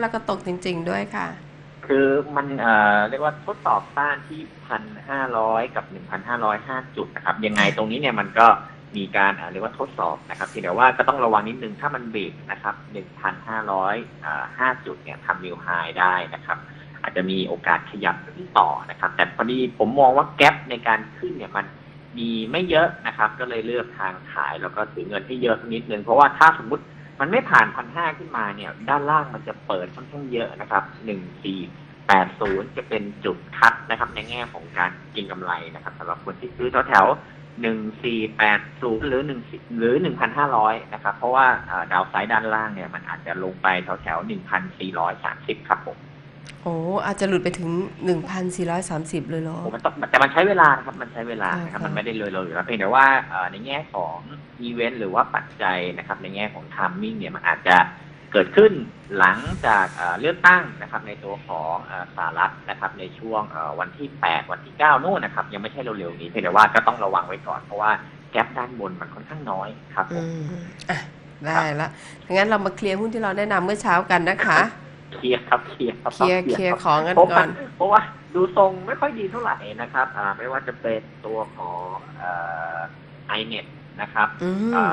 แล้วก็ตกจริง ๆ ด้วยค่ะ คือมันเอ่อเรียกว่าทดสอบต้านที่พันห้าร้อยกับหนึ่งพันห้าร้อยห้าจุดนะครับ ยังไงตรงนี้เนี่ยมันก็มีการเรียกว่าทดสอบนะครับเพียงแต่ว่าก็ต้องระวังนิดนึงถ้ามันเบรกนะครับหนึ่งพันห้าร้อยห้าจุดเนี่ยทำนิวไฮได้นะครับอาจจะมีโอกาสขยับขึ้นต่อนะครับ แต่พอดีผมมองว่าแกลบในการขึ้นเนี่ยมันมีไม่เยอะนะครับ ก็เลยเลือกทางขายแล้วก็ถือเงินให้เยอะนิดนึง เพราะว่าถ้าสมมติ มันไม่ผ่านพันห้าขึ้นมาเนี่ย ด้านล่างมันจะเปิดค่อนข้างเยอะนะครับหนึ่งสี่แปดศูนย์จะเป็นจุดคัดนะครับ ในแง่ของการกินกำไรนะครับสำหรับคนที่ซื้อแถวๆ1480หรือหนึ่งหรือหนึ่งพันห้าร้อยนะครับ เพราะว่าดาวไซด์ด้านล่างเนี่ยมันอาจจะลงไปแถวๆ1,430ครับผม โอ้อาจจะหลุดไปถึง1,430เลยเหรอผมมันต้องแต่มันใช้เวลานะครับมันใช้เวลานะครับค่ะ มันไม่ได้เลยเลยอยู่แล้วเพียงแต่ว่าเอ่อในแง่ของอีเวนต์หรือว่าปัจจัยนะครับ ในแง่ของทามมิ่งเนี่ยมันอาจจะเกิดขึ้นหลังจากเอ่อเลือกตั้งนะครับในตัวของเอ่อสหรัฐนะครับในช่วงเอ่อวันที่ 8 วันที่ 9 นู่นนะครับ ยังไม่ใช่เร็วๆนี้เพียงแต่ว่าก็ต้องระวังไว้ก่อนเพราะว่าแกลบด้านบนมันค่อนข้างน้อยครับผอืมมอะ ได้ละงั้นเรามาเคลียร์หุ้นที่เราแนะนำเมื่อเช้ากันนะคะ เคลียร์ครับเคลียร์ครับเคลียร์เคลียร์ของกันเพราะก่ว่าอน เพราะว่าดูทรงไม่ค่อยดีเท่าไหร่นะครับ อ่า ไม่ว่าจะเป็นตัวของไอเน็ตนะครับ อืม อ่า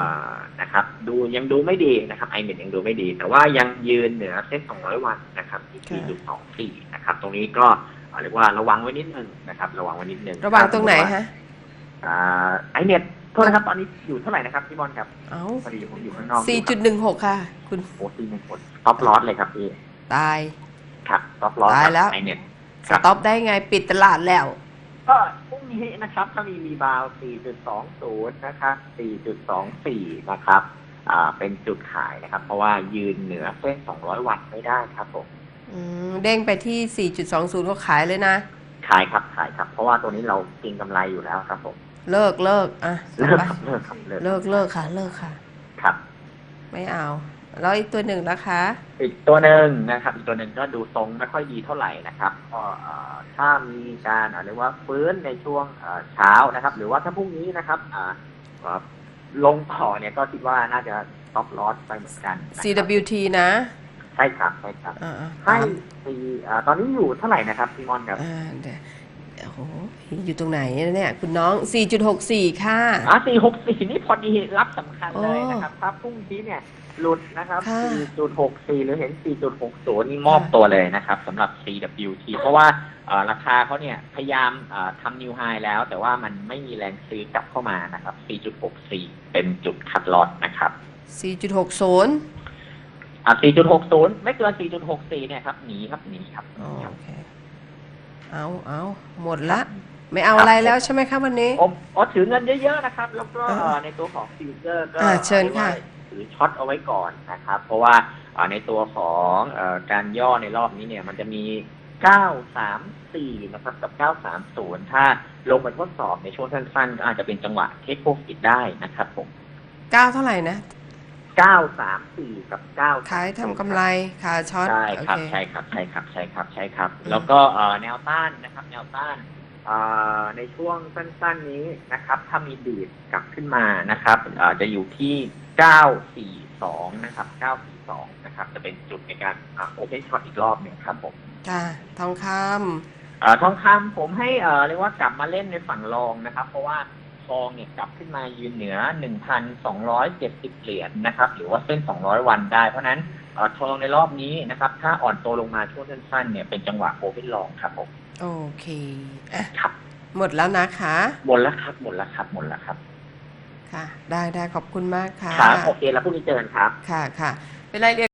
นะครับ ดูยังดูไม่ดีนะครับไอเน็ตยังดูไม่ดี แต่ว่ายังยืนเหนือเส้น 200 วันนะครับที่4.24นะครับ ตรงนี้ก็อ่าเรียกว่าระวังไว้นิดนึงนะครับ ระวังไว้นิดนึงระวังตรงไหนฮะอ่าไอเน็ตโทษนะครับ ตอนนี้อยู่เท่าไหร่นะครับพี่บอลครับเอ้าพอดีผมอยู่ข้างนอกอยู่ครับ4.16 ค่ะ คุณ โอ้ตีหนึ่งคนท็อปลอสเลยครับพี่ ตาย ครับท็อปลอสตายแล้วไอเน็ตสต็อปได้ไงปิดตลาดแล้ว ก็พรุ่งนี้นะครับถ้ามีรีบาวด์4.20 นะครับ 4.24 นะครับ อ่า เป็นจุดขายนะครับ เพราะว่ายืนเหนือเส้น 200 วันไม่ได้ครับผม อืมเด้งไปที่ 4.20 ก็ขายเลยนะ ขายครับ ขายครับ เพราะว่าตัวนี้เราเกินกำไรอยู่แล้วครับผม เลิกเลิกอะเลิกไปครับเลิกครับเลิกเลิกเลิกค่ะ เลิกค่ะ ครับ ไม่เอา แล้วอีกตัวหนึ่งนะคะ อีกตัวหนึ่งนะครับ อีกตัวหนึ่งก็ดูทรงไม่ค่อยดีเท่าไหร่นะครับก็เอ่อถ้ามีการอ่าเรียกว่าฟื้นในช่วงเอ่อเช้านะครับ หรือว่าถ้าพรุ่งนี้นะครับอ่าเอ่อลงต่อเนี่ยก็คิดว่าน่าจะต็อปลอสไปเหมือนกันนะครับ CWT นะใช่ครับใช่ครับอ่าอ่าให้ปีอ่าตอนนี้อยู่เท่าไหร่นะครับพี่มอนครับ หอยู่ตรงไหนเนี่ยคุณน้อง 4.64 ค่ะอ่าสี่หกสี่นี่พอดีรับสำคัญเลยโอ้นะครับ ถ้าพรุ่งนี้เนี่ยหลุดนะครับ ค่ะสี่จุดหกสี่หรือเห็นสี่จุดหกศูนย์นี่มอบตัวเลยนะครับสำหรับ CWT เพราะว่าเอ่อราคาเขาเนี่ยพยายามเอ่อทำนิวไฮแล้ว แต่ว่ามันไม่มีแรงซื้อกลับเข้ามานะครับ 4.64 เป็นจุดคัดลอตนะครับ 4.60 อ่า4.60 ไม่เกิน 4.64 เนี่ยครับ หนีครับ หนีครับหอ๋อนีครับโอเค เอาเอาหมดละ ไม่เอาอะไรแล้วใช่ไหมคะวันนี้ ผมอ๋อถือเงินเยอะๆนะครับ แล้วก็อ่าเอ่อในตัวของฟิวเจอร์ก็อ่าเชิญค่ะ ถือช็อตเอาไว้ก่อนนะครับ เพราะว่าเอ่อในตัวของเอ่อการย่อในรอบนี้เนี่ย มันจะมี 934 นะครับ กับ 930 ถ้าลงไปทดสอบในช่วงสั้นๆก็อาจจะเป็นจังหวะเทคโปรฟิตได้นะครับผม9เท่าไหร่นะ 934กับ9ขายทำกำไรขาช็อตใช่โอครับเคใช่ครับใช่ครับใช่ครับใช่ครับอืมแล้วก็เอ่อแนวต้านนะครับ แนวต้านเอ่อในช่วงสั้นๆนี้นะครับ ถ้ามีดีดกลับขึ้นมานะครับเอ่อจะอยู่ที่942นะครับ942นะครับ จะเป็นจุดในการโอเพนช็อตอีกรอบหนึ่งครับผม ค่ะทองคเอ่อทองคำผมให้เอ่อเรียกว่ากลับมาเล่นในฝั่งรองนะครับ เพราะว่า ทองเนี่ยกลับขึ้นมายืนเหนือ 1,270 เหรียญนะครับ หรือว่าเส้น 200 วันได้ เพราะฉะนั้นเอ่อทองในรอบนี้นะครับ ถ้าอ่อนตัวลงมาช่วงสั้นๆเนี่ยเป็นจังหวะโอเพนลองครับผมำโอเคอะครับ หมดแล้วนะคะ หมดแล้วครับ หมดแล้วครับ หมดแล้วครับ ค่ะ ได้ได้ขอบคุณมากค่ะครับโอเคแล้วพรุ่งนี้เจอกันครับ ค่ะค่ะเป็นรายละเอียด